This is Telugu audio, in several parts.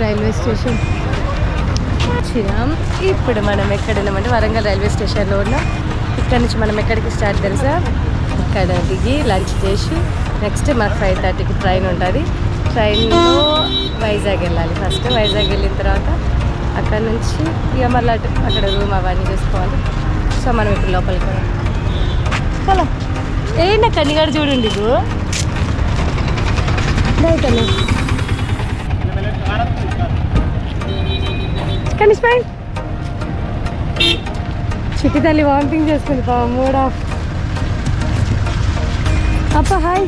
Railway station. వచ్చినాం. ఇప్పుడు మనం ఎక్కడ ఉన్నామంటే వరంగల్ రైల్వే స్టేషన్లో ఉన్నాం. ఇక్కడ నుంచి మనం ఎక్కడికి స్టార్ట్ తెలుసా? ఇక్కడ దిగి లంచ్ చేసి నెక్స్ట్ మనకు ఫైవ్ థర్టీకి ట్రైన్ ఉంటుంది. ట్రైన్లో వైజాగ్ వెళ్ళాలి ఫస్ట్. వైజాగ్ వెళ్ళిన తర్వాత అక్కడ నుంచి ఇక మళ్ళీ అటు అక్కడ రూమ్ అవన్నీ చూసుకోవాలి. సో మనం ఇప్పుడు లోపలికి హలో ఏ నా కన్నిగాడు చూడండి ఇగో కనిష్ బాయ్ చిట్టి తల్లి వామిటింగ్ చేసుకుంది పా మూడ్ ఆఫ్. అప్ప హాయ్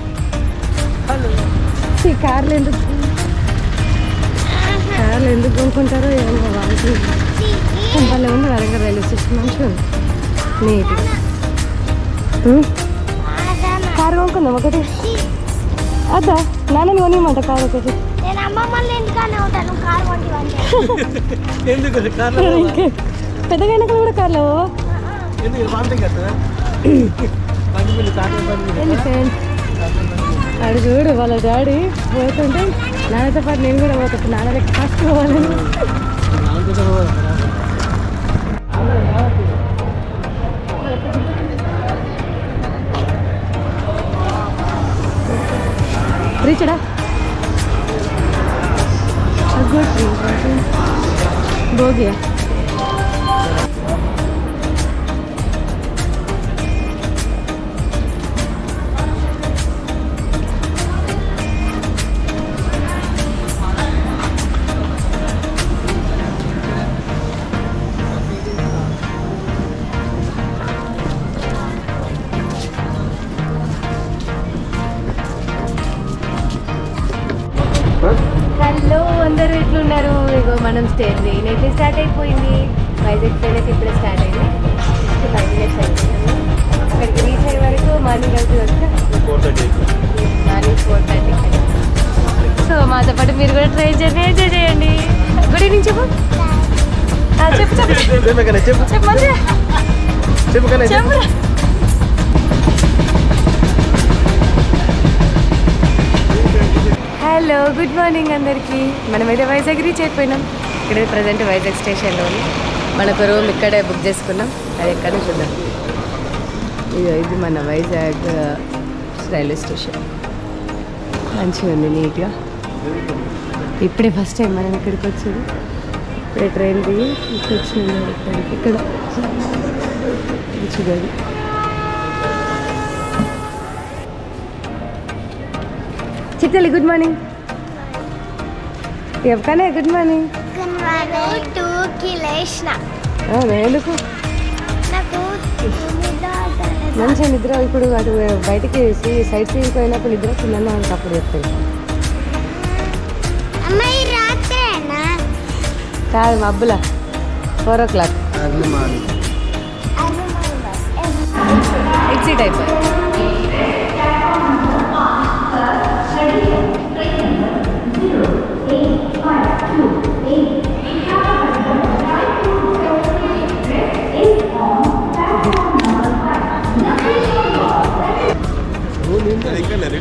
ఈ కార్లు ఎందుకు కార్లు ఎందుకు కొనుక్కుంటారో ఏమో వామిటింగ్ భలే ఉంది వరంగల్ రైల్వే స్టేషన్ మంచిగా ఉంది. నీట్గా కారు కొనుక్కుందాం ఒకటి. అద్దా నాన్నని కొనియమంట కారు ఒకటి. నేను అమ్మమ్మ వాళ్ళ ఇంటికానే ఉంటాను కారు వంటి వంటి. ఎందుకు? కార్లో ఇంకే పెద్దగా కూడా కార్లో ఎందుకు? కదా? బండి మీద బండి అడు చూడు వాళ్ళ డాడీ పోతుంటే నాన్నతో పాటు నేను కూడా పోతా. నాన్న దగ్గర ఫస్ట్ పోవాలని నాలుగు పోదా రీచడా గుడ్ భోగియా హలో అందరూ ఎట్లున్నారు ఇగో మనం స్టే ట్రైన్ అయితే స్టార్ట్ అయిపోయింది వైజాగ్ ట్రైన్ అయితే ఇప్పుడే స్టార్ట్ అయింది జస్ట్ ఫైవ్ మినిట్స్ అయిపోయింది అక్కడికి రీచ్ అయ్యే వరకు morning thirty morning four thirty so మాతో పాటు మీరు కూడా ట్రైన్ జర్నీ ఎంజాయ్ చేయండి గుడ్ ఈవినింగ్ చెప్పు చెప్పు చెప్పు చెప్పు చెప్పు చెప్పు హలో గుడ్ మార్నింగ్ అందరికీ. మనమైతే వైజాగ్ రీచ్ అయిపోయినాం. ఇక్కడ ప్రజెంట్ వైజాగ్ స్టేషన్లో ఉంది మనకు రూమ్ ఇక్కడే బుక్ చేసుకున్నాం. అది ఎక్కడ చూద్దాం ఇది ఇది మన వైజాగ్ రైల్వే స్టేషన్. మంచిగా ఉంది నీట్గా ఇప్పుడే ఫస్ట్ టైం మనం ఇక్కడికి వచ్చేది. ఇప్పుడే ట్రైన్ దిగి ఇక్కడ వచ్చింది ఇక్కడ. మంచిగా ఉంది. చిట్టలి గుడ్ మార్నింగ్ చెప్పకనే గుడ్ మార్నింగ్. టూకి లేచిన ఎందుకు? నాకు. మంచిగా నిద్ర ఇప్పుడు అటు బయటికి సైడ్ సీన్ పోయినప్పుడు నిద్ర చిన్న అప్పుడు చెప్తాను అమ్మ ఈ రాత్రేనా? కాదు మబ్బుల ఫోర్ ఓ క్లాక్. ఎగ్జిట్ అయిపోయి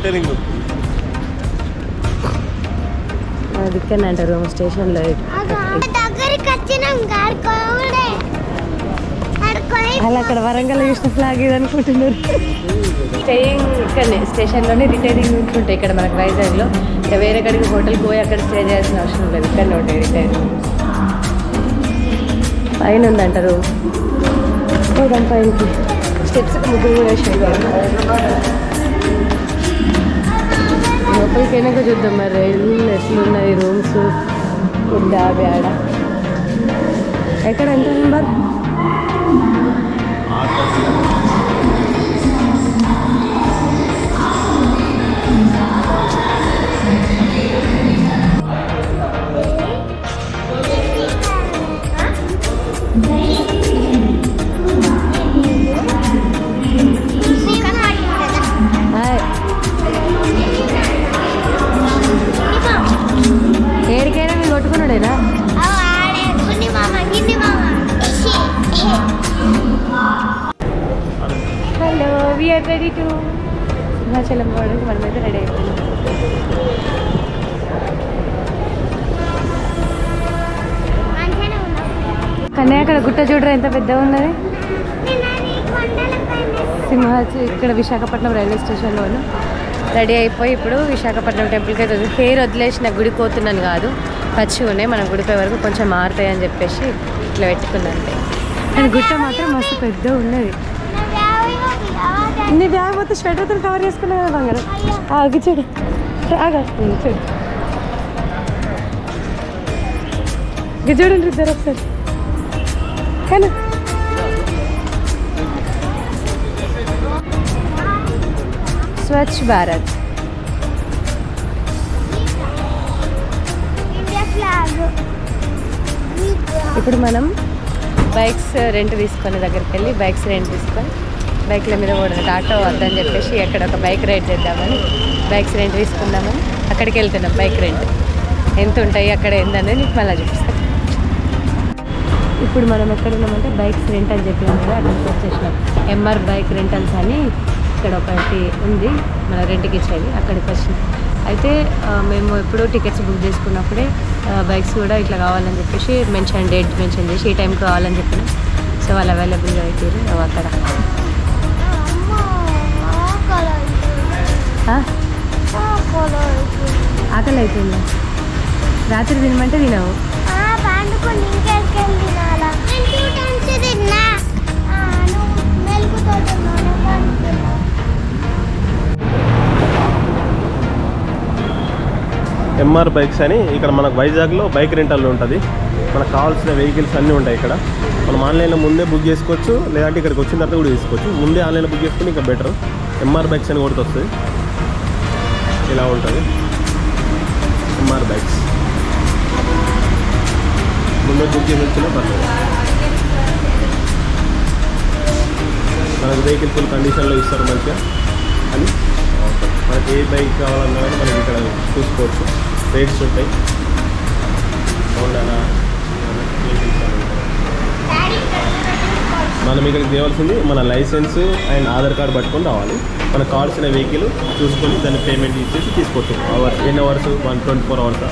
ఇక్కడ రిటర్నింగ్ అది ఇక్కడ అంటారు స్టేషన్లో దగ్గరికి వచ్చినాం గాడుకోడే ఆడుకొని అలా అక్కడ వరంగల్ చూసిన ఫ్లాగ్ ఇది అనుకుంటున్నారు. స్టేయింగ్ ఇక్కడనే స్టేషన్లోనే రిటైరింగ్ ఉంటాయి ఇక్కడ మనకు వైజాగ్లో. ఇక వేరే కడికి హోటల్కి పోయి అక్కడ స్టే చేయాల్సిన అవసరం లేదు ఇక్కడనే ఉంటాయి రిటైరింగ్ పైన ఉందంట రూమ్. పోదాం పైనకి స్టెప్స్కి ముగ్గురు కూడా వేసాడు లోపలికి అయినాక చూద్దాం మరి. రైలు ఎట్లున్నాయి రూమ్స్? ఫుడ్ ఆడ ఎక్కడ ఎంత నెంబర్? గుట్ట చూడరా ఎంత పెద్దగా ఉన్నది? సింహాచి ఇక్కడ విశాఖపట్నం రైల్వే స్టేషన్లో రెడీ అయిపోయి ఇప్పుడు విశాఖపట్నం టెంపుల్కి అయితే హెయిర్ వదిలేసిన గుడి కోతున్నాను కాదు పచ్చి ఉన్నాయి. మనం గుడిపోయే వరకు కొంచెం మారుతాయి అని చెప్పేసి ఇట్లా పెట్టుకున్నాను. కానీ గుట్ట మాత్రం మస్తు పెద్ద ఉన్నది. నీ బ్యాగ్ మొత్తం స్వెటర్తో కవర్ చేసుకున్నా కదా బంగారం? ఆగి చూడు. ఆగా చూడు. చూడండి ఇద్దరు ఒకసారి. కానీ స్వచ్ఛ భారత్ ఇప్పుడు మనం బైక్స్ రెంట్ తీసుకొని దగ్గరికి వెళ్ళి బైక్స్ రెంట్ తీసుకొని బైక్ల మీద కూడా ఆటో వద్దని చెప్పేసి అక్కడ ఒక బైక్ రైడ్ చేద్దామని బైక్స్ రెంట్ తీసుకుందామని అక్కడికి వెళ్తున్నాం బైక్ రెంట్ ఎంత ఉంటాయి అక్కడ ఏందనేది నీకు మళ్ళీ చూపిస్తాను ఇప్పుడు మనం ఎక్కడ ఉన్నామంటే బైక్స్ రెంట్ అని చెప్పినాం కదా అక్కడికి వచ్చేసినాం. ఎంఆర్ బైక్ రెంటల్స్ అని ఇక్కడ ఒకటి ఉంది మన రెంట్కి ఇచ్చేది అక్కడికి వచ్చినాం. అయితే మేము ఎప్పుడు టికెట్స్ బుక్ చేసుకున్నప్పుడే బైక్స్ కూడా ఇట్లా కావాలని చెప్పేసి మెన్షన్ డేట్ మెన్షన్ చేసి ఈ టైంకి కావాలని చెప్పినాం. సో వాళ్ళు అవైలబుల్గా అవి అక్కడ. ఆకలి అవుతుందా రాత్రి తినమంటే తినవు. పండుకొని ఇంకెక్కడికి తినాలా నేను టూ టైమ్స్ తిన్నా. ఆ, నువ్వు మెలుగుతో తిన్నాను పండుకున్నా ఎంఆర్ బైక్స్ అని ఇక్కడ మనకు వైజాగ్లో బైక్ రెంటల్లో ఉంటుంది. మనకు కావాల్సిన వెహికల్స్ అన్నీ ఉంటాయి ఇక్కడ. మనం ఆన్లైన్లో ముందే బుక్ చేసుకోవచ్చు లేదంటే ఇక్కడికి వచ్చిన తర్వాత కూడా తీసుకోవచ్చు. ముందే ఆన్లైన్లో బుక్ చేసుకుని ఇంకా బెటర్ ఎంఆర్ బైక్స్ అని కొడుతూ వస్తుంది. ఇలా ఉంటుంది. ముందే బుక్ చేసి వచ్చినా పర్లేదు. మనకు వెహికల్ ఫుల్ కండిషన్లో ఇస్తారు మంచిగా. అని మనకి ఏ బైక్ కావాలన్నా కానీ మనకి ఇక్కడ చూసుకోవచ్చు. రేట్స్ ఉంటాయి. హోండానా మనం ఇక్కడికి తేవాల్సింది మన లైసెన్స్ అండ్ ఆధార్ కార్డ్ పట్టుకొని రావాలి. కార్డ్స్ ఉన్న వెహికల్ చూసుకొని దాన్ని పేమెంట్ ఇచ్చేసి తీసుకోవచ్చు. అవర్స్ ఎన్ని hours one twenty four hours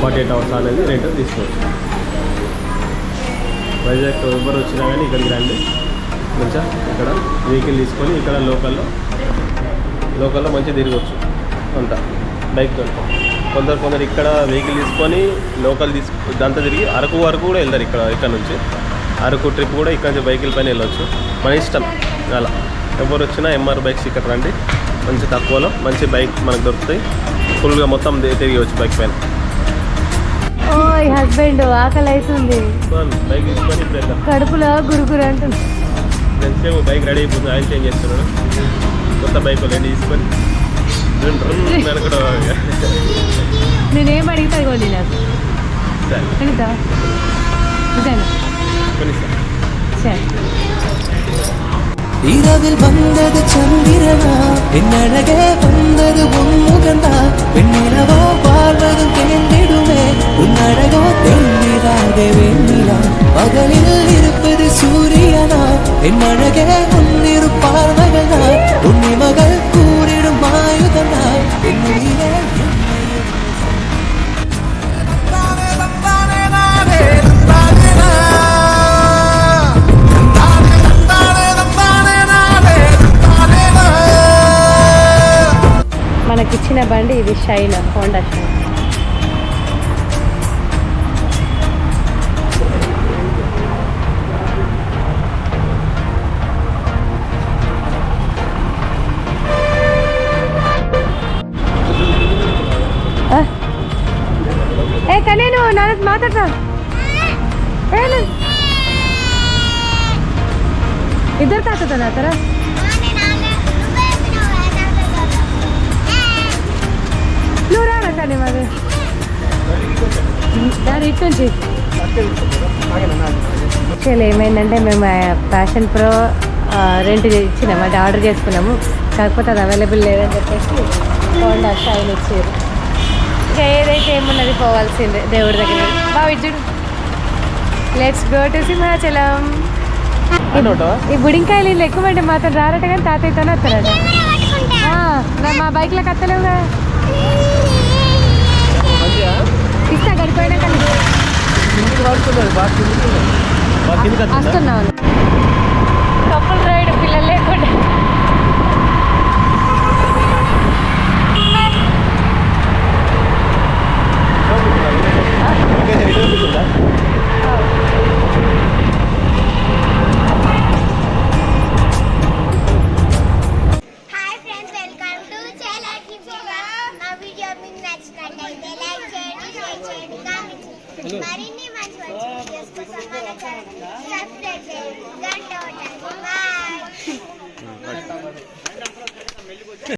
forty eight hours అనేది రెంట్ తీసుకోవచ్చు వైజాగ్ ఎవరు వచ్చినా కానీ ఇక్కడికి రండి. మంచిగా ఇక్కడ వెహికల్ తీసుకొని ఇక్కడ లోకల్లో లోకల్లో మంచిగా తిరగవచ్చు అంత. బైక్ కొందరు కొందరు ఇక్కడ వెహికల్ తీసుకొని లోకల్ తీసుకు ఇదంతా తిరిగి అరకు వరకు కూడా వెళ్తారు ఇక్కడ ఇక్కడ నుంచి. అరకు ట్రిప్ కూడా ఇక్కడ నుంచి వెహికల్ పైన వెళ్ళొచ్చు. మన ఇష్టం. అలా. ఎవరు వచ్చినా ఎంఆర్ బైక్స్ ఇక్కడ రండి. మంచి తక్కువలో మంచి బైక్ మనకు దొరుకుతాయి. ఫుల్గా మొత్తం తిరిగి తిరిగవచ్చు బైక్ పైన. ఓ హస్బెండ్ ఆకలి అవుతుంది బైక్ తీసుకొని ఇప్పుడు వెళ్దాం కడుపులో గురుగురు అంటుంది ఎంతసేపు బైక్ రెడీ అయిపోతుంది ఆయిల్ చేంజ్ చేస్తున్నాడు కొత్త బైక్ రెడీ తీసుకొని రెండు రెండు నరకడం నేనేం అడిగితే అది కొద్ది నాకు సరే అడుగుతా ఇదేనా కొని సార్ సరే இரவில் வந்தது சந்திரனா என்னழகே வந்தது உன்முகந்தா பெண்ணிலவோ வாழ்வதும் கேந்திடுமே உன்னழகோ தென்னிராக வெண்ணிலா பகலில் இருப்பது சூரியனா என் அழகே உன்னிரு பார்வைகள்னா உன்னி மகள் கூறிடும் ஆயுதனா என் உயிரே మనకిచ్చిన బండి ఇది షైన్ హోండా షైన్ నాన్న ఇద్దరు తాకుతా నా తర నువ్వు మరి. దాని ఇటు నుంచి యాక్చువల్ ఏమైందంటే మేము ప్యాషన్ ప్రో రెంట్ ఇచ్చినాము అంటే ఆర్డర్ చేసుకున్నాము. కాకపోతే అది అవైలబుల్ లేదని చెప్పేసి హోండా షైన్ ఇచ్చారు. ఇంకా ఏదైతే ఏమున్నది పోవాల్సిందే దేవుడి దగ్గర. బాగా ఇచ్చుడు లెట్స్ గో టు సింహాచలం ఈ బుడింకాయలు వీళ్ళు ఎక్కువ అంటే మాత్రం రారట కానీ తాతయ్యతోనే వస్తారట. మా బైక్లకు వస్తలేవు కదా. ఇస్తా గడిపోయినాక నీకు. కిందికి Thank you.